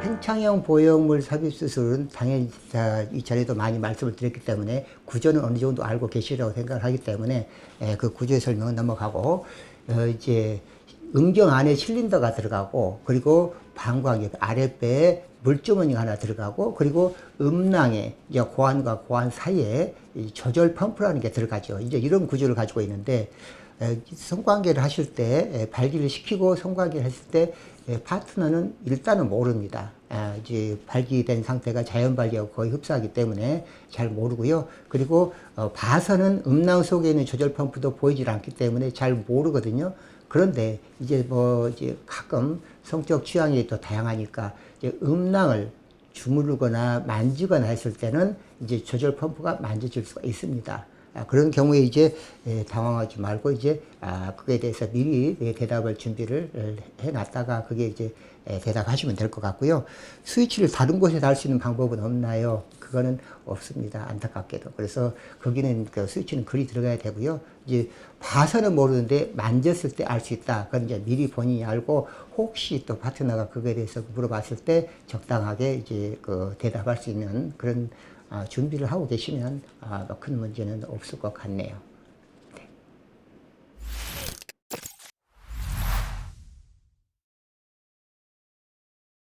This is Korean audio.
팽창형 보형물 삽입 수술은 당연히 자, 이 전에도 많이 말씀을 드렸기 때문에 구조는 어느 정도 알고 계시라고 생각을 하기 때문에 에, 그 구조의 설명은 넘어가고 어, 이제 음경 안에 실린더가 들어가고 그리고 방광 아랫배에 물주머니가 하나 들어가고 그리고 음낭에 이제 고환과 고환 사이에 이 조절 펌프라는 게 들어가죠. 이제 이런 구조를 가지고 있는데 에, 성관계를 하실 때 에, 발기를 시키고 성관계를 했을 때 에, 파트너는 일단은 모릅니다. 아, 이제 발기된 상태가 자연 발기하고 거의 흡사하기 때문에 잘 모르고요. 그리고 어, 봐서는 음낭 속에 있는 조절 펌프도 보이질 않기 때문에 잘 모르거든요. 그런데 이제 뭐 이제 가끔 성적 취향이 또 다양하니까 이제 음낭을 주무르거나 만지거나 했을 때는 이제 조절 펌프가 만져질 수가 있습니다. 아, 그런 경우에 이제 에, 당황하지 말고 이제 아, 그에 대해서 미리 예, 대답을 준비를 에, 해놨다가 그게 이제 에, 대답하시면 될 것 같고요. 스위치를 다른 곳에 달 수 있는 방법은 없나요? 그거는 없습니다. 안타깝게도. 그래서 거기는 그 스위치는 글이 들어가야 되고요. 이제 봐서는 모르는데 만졌을 때 알 수 있다. 그건 이제 미리 본인이 알고 혹시 또 파트너가 그거에 대해서 물어봤을 때 적당하게 이제 그 대답할 수 있는 그런 아, 준비를 하고 계시면 아, 큰 문제는 없을 것 같네요.